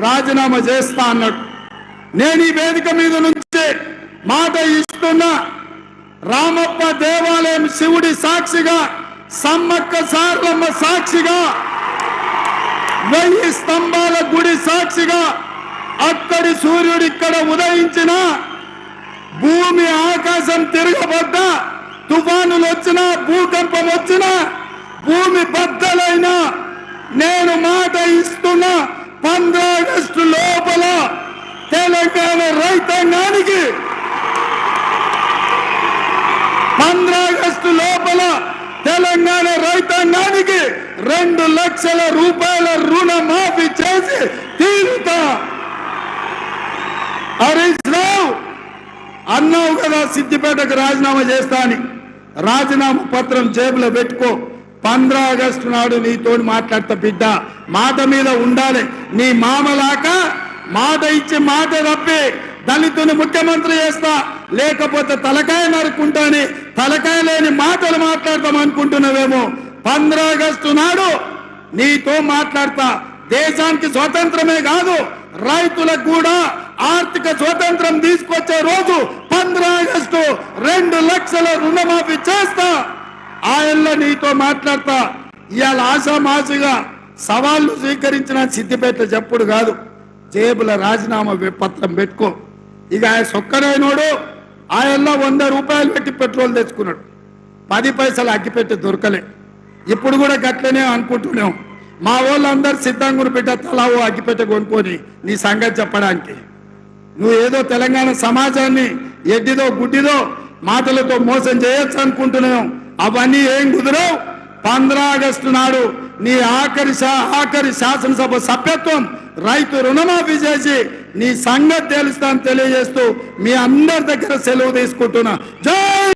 రాజీనామా చేస్తా అన్నాడు. నేను ఈ వేదిక మీద నుంచి మాట ఇస్తున్నా రామప్ప దేవాలయం శివుడి సాక్షిగా సమ్మక్క సార్లమ్మ సాక్షిగా వెయ్యి స్తంభాల గుడి సాక్షిగా అక్కడి సూర్యుడు ఇక్కడ ఉదయించిన భూమి ఆకాశం తిరగబడ్డా తుఫానులు వచ్చినా భూకంపం వచ్చినా భూమి బద్దలైనా నేను మాట ఇస్తున్నా పంద్రాగస్టు లోపల తెలంగాణ రైతాంగానికి. పంద్రాగస్టు లోపల తెలంగాణ రైతాంగానికి రెండు లక్షల రూపాయల రుణమాఫీ చేసి తీరుతా. హరీష్ రావు అన్నావు కదా సిద్దిపేటకు రాజీనామా చేస్తా అని. రాజీనామా పత్రం జేబులో పెట్టుకో. పంద్రా ఆగస్టు నాడు నీతో మాట్లాడతా బిడ్డ. మాట మీద ఉండాలి. నీ మామలాక మాట ఇచ్చి మాట తప్పి దళితుని ముఖ్యమంత్రి చేస్తా. లేకపోతే తలకాయ నరుకుంటాని తలకాయ లేని మాటలు మాట్లాడతాం అనుకుంటున్నావేమో. పంద్రా ఆగస్టు నాడు నీతో మాట్లాడతా. దేశానికి స్వతంత్రమే కాదు రైతులకు కూడా ఆర్థిక స్వతంత్రం తీసుకొచ్చే రోజు పంద్రా ఆగస్టు రెండు లక్షల రుణమాఫీ చేస్తా. నీతో మాట్లాడతా. ఇవాళ ఆశామాసిగా సవాళ్ళు స్వీకరించిన సిద్దిపేట చెప్పుడు కాదు. జేబుల రాజీనామా పత్రం పెట్టుకో. ఇక ఆయన సొక్కనైనోడు ఆయనలో వంద రూపాయలు పెట్టి పెట్రోల్ తెచ్చుకున్నాడు. పది పైసలు అగ్గిపెట్టి దొరకలే. ఇప్పుడు కూడా గట్లనే అనుకుంటున్నాం. మా వాళ్ళందరూ సిద్ధంగా బిడ్డ తలా ఓ అగ్గిపెట్టె కొనుక్కొని నీ సంగతి చెప్పడానికి. నువ్వు ఏదో తెలంగాణ సమాజాన్ని ఎడ్డిదో గుడ్డిదో మాటలతో మోసం చేయొచ్చు అనుకుంటున్నాం. అవన్నీ ఏం కుదరవు? పంద్రా ఆగస్టు నాడు నీ ఆఖరి ఆఖరి శాసనసభ సభ్యత్వం రైతు రుణమాఫీ చేసి నీ సంగతి తెలుస్తా తెలియజేస్తూ మీ అందరి దగ్గర సెలవు తీసుకుంటున్నా. జై